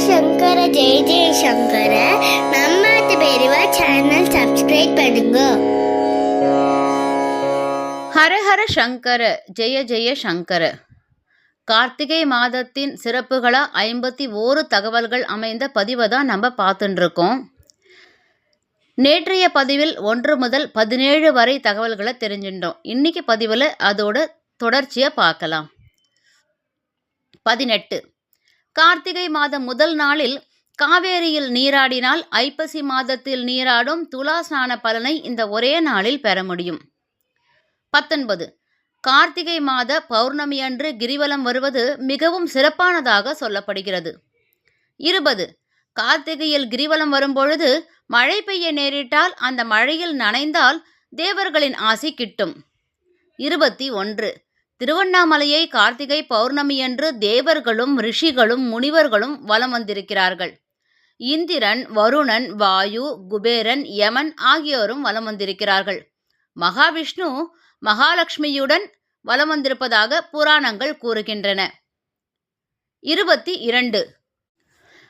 சங்கர ஜெய ஜெய சங்கர நம்ம பெரியவா channel subscribe பண்ணுங்க ஹரஹர சங்கர ஜெய ஜெய சங்கர கார்த்திகை மாதத்தின் சிறப்புகளாக ஐம்பத்தி ஓரு தகவல்கள் அமைந்த பதிவை தான் நம்ம பார்த்துட்டுருக்கோம் நேற்றைய பதிவில் ஒன்று முதல் பதினேழு வரை தகவல்களை தெரிஞ்சுட்டோம் இன்னைக்கு பதிவில் அதோட தொடர்ச்சியை பார்க்கலாம் பதினெட்டு கார்த்திகை மாதம் முதல் நாளில் காவேரியில் நீராடினால் ஐப்பசி மாதத்தில் நீராடும் துலா ஸ்நான பலனை இந்த ஒரே நாளில் பெற முடியும். பத்தொன்பது. கார்த்திகை மாத பௌர்ணமி அன்று கிரிவலம் வருவது மிகவும் சிறப்பானதாக சொல்லப்படுகிறது. இருபது. கார்த்திகையில் கிரிவலம் வரும்பொழுது மழை பெய்ய நேரிட்டால் அந்த மழையில் நனைந்தால் தேவர்களின் ஆசி கிட்டும். இருபத்தி ஒன்று. திருவண்ணாமலையை கார்த்திகை பௌர்ணமியன்று தேவர்களும் ரிஷிகளும் முனிவர்களும் வலம் வந்திருக்கிறார்கள். இந்திரன் வருணன் வாயு குபேரன் யமன் ஆகியோரும் வலம் வந்திருக்கிறார்கள். மகாவிஷ்ணு மகாலட்சுமியுடன் வலம் வந்திருப்பதாக புராணங்கள் கூறுகின்றன. இருபத்தி இரண்டு.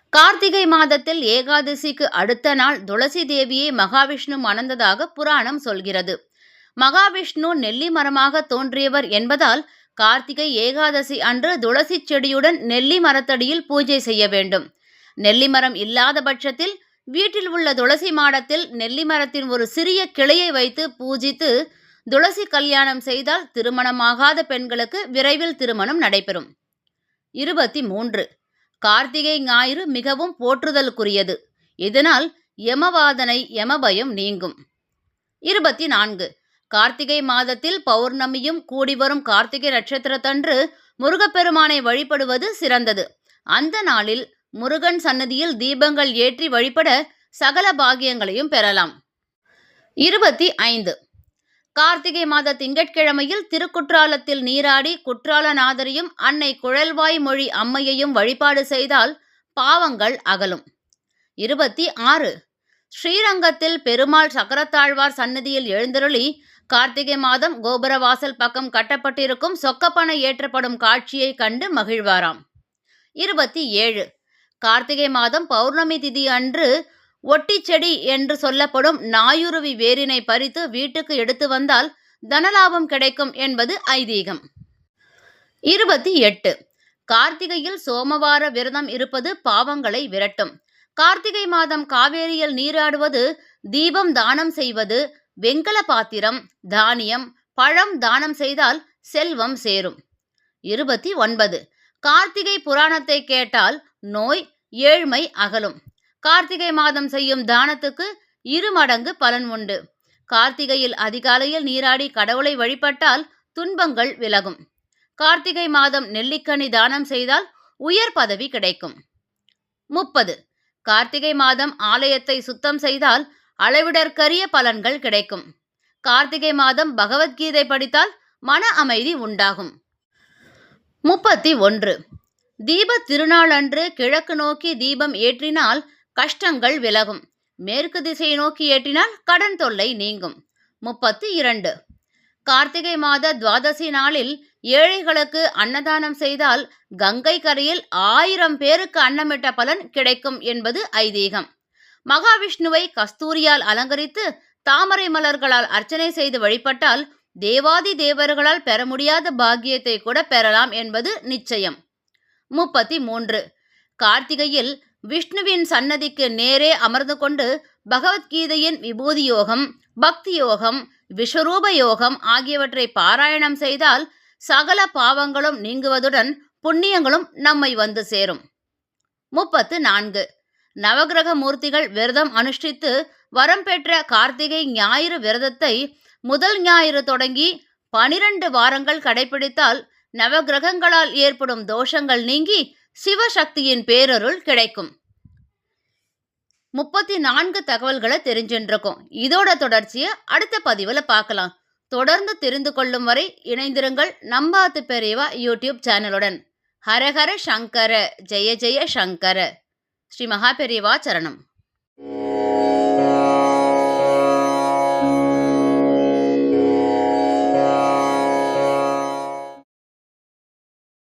கார்த்திகை மாதத்தில் ஏகாதசிக்கு அடுத்த நாள் துளசி தேவியை மகாவிஷ்ணு மணந்ததாக புராணம் சொல்கிறது. மகாவிஷ்ணு நெல்லி மரமாக தோன்றியவர் என்பதால் கார்த்திகை ஏகாதசி அன்று துளசி செடியுடன் நெல்லி மரத்தடியில் பூஜை செய்ய வேண்டும். நெல்லி மரம் இல்லாத பட்சத்தில் வீட்டில் உள்ள துளசி மாடத்தில் நெல்லி மரத்தின் ஒரு சிறிய கிளையை வைத்து பூஜித்து துளசி கல்யாணம் செய்தால் திருமணமாகாத பெண்களுக்கு விரைவில் திருமணம் நடைபெறும். இருபத்தி மூன்று. கார்த்திகை ஞாயிறு மிகவும் போற்றுதலுக்குரியது. இதனால் யமவாதனை யமபயம் நீங்கும். இருபத்தி நான்கு. கார்த்திகை மாதத்தில் பௌர்ணமியும் கூடிவரும் கார்த்திகை நட்சத்திரத்தன்று முருகப்பெருமானை வழிபடுவது சிறந்தது. அந்த நாளில் முருகன் சன்னதியில் தீபங்கள் ஏற்றி வழிபட சகல பாகியங்களையும் பெறலாம். இருபத்தி ஐந்து. கார்த்திகை மாத திங்கட்கிழமையில் திருக்குற்றாலத்தில் நீராடி குற்றாலநாதரையும் அன்னை குழல்வாய் மொழி அம்மையையும் வழிபாடு செய்தால் பாவங்கள் அகலும். இருபத்தி ஆறு. ஸ்ரீரங்கத்தில் பெருமாள் சக்கரத்தாழ்வார் சன்னதியில் எழுந்தருளி கார்த்திகை மாதம் கோபுரவாசல் பக்கம் கட்டப்பட்டிருக்கும் சொக்கப்பனை ஏற்றப்படும் காட்சியை கண்டு மகிழ்வாராம். இருபத்தி ஏழு. கார்த்திகை மாதம் பௌர்ணமி திதி அன்று ஒட்டிச்செடி என்று சொல்லப்படும் நாயுருவி வேரினை பறித்து வீட்டுக்கு எடுத்து வந்தால் தனலாபம் கிடைக்கும் என்பது ஐதீகம். இருபத்தி எட்டு. கார்த்திகையில் சோமவார விரதம் இருப்பது பாவங்களை விரட்டும். கார்த்திகை மாதம் காவேரியில் நீராடுவது தீபம் தானம் செய்வது வெங்கல பாத்திரம் தானியம் பழம் தானம் செய்தால் செல்வம் சேரும். இருபத்தி ஒன்பது. கார்த்திகை புராணத்தை கேட்டால் நோய் ஏழ்மை அகலும். கார்த்திகை மாதம் செய்யும் தானத்துக்கு இரு மடங்கு பலன் உண்டு. கார்த்திகையில் அதிகாலையில் நீராடி கடவுளை வழிபட்டால் துன்பங்கள் விலகும். கார்த்திகை மாதம் நெல்லிக்கனி தானம் செய்தால் உயர் பதவி கிடைக்கும். முப்பது. கார்த்திகை மாதம் ஆலயத்தை சுத்தம் செய்தால் அளவிடற்கரிய பலன்கள் கிடைக்கும். கார்த்திகை மாதம் பகவத்கீதை படித்தால் மன அமைதி உண்டாகும். முப்பத்தி ஒன்று. தீப திருநாளன்று கிழக்கு நோக்கி தீபம் ஏற்றினால் கஷ்டங்கள் விலகும். மேற்கு திசையை நோக்கி ஏற்றினால் கடன் தொல்லை நீங்கும். முப்பத்தி இரண்டு. கார்த்திகை மாத துவாதசி நாளில் ஏழைகளுக்கு அன்னதானம் செய்தால் கங்கை கரையில் ஆயிரம் பேருக்கு அன்னமிட்ட பலன் கிடைக்கும் என்பது ஐதீகம். மகாவிஷ்ணுவை கஸ்தூரியால் அலங்கரித்து தாமரை மலர்களால் அர்ச்சனை செய்து வழிபட்டால் தேவாதி தேவர்களால் பெற முடியாத பாக்கியத்தை கூட பெறலாம் என்பது நிச்சயம். முப்பத்தி மூன்று. கார்த்திகையில் விஷ்ணுவின் சன்னதிக்கு நேரே அமர்ந்து கொண்டு பகவத்கீதையின் விபூதி யோகம் பக்தி யோகம் விஸ்வரூப யோகம் ஆகியவற்றை பாராயணம் செய்தால் சகல பாவங்களும் நீங்குவதுடன் புண்ணியங்களும் நம்மை வந்து சேரும். முப்பத்து நான்கு. நவகிரக மூர்த்திகள் விரதம் அனுஷ்டித்து வரம் பெற்ற கார்த்திகை ஞாயிறு விரதத்தை முதல் ஞாயிறு தொடங்கி பனிரெண்டு வாரங்கள் கடைபிடித்தால் நவகிரகங்களால் ஏற்படும் தோஷங்கள் நீங்கி சிவசக்தியின் பேரருள் கிடைக்கும். முப்பத்தி நான்கு தகவல்களை தெரிஞ்சுருக்கோம் இதோட தொடர்ச்சியை அடுத்த பதிவில் பார்க்கலாம். தொடர்ந்து தெரிந்து கொள்ளும் வரை இணைந்திருங்கள் நம்பாத்து பெரியவா யூடியூப் சேனலுடன். ஹரஹர சங்கர ஜெய ஜெய சங்கர. ஸ்ரீ மகா பெரியவா சரணம்.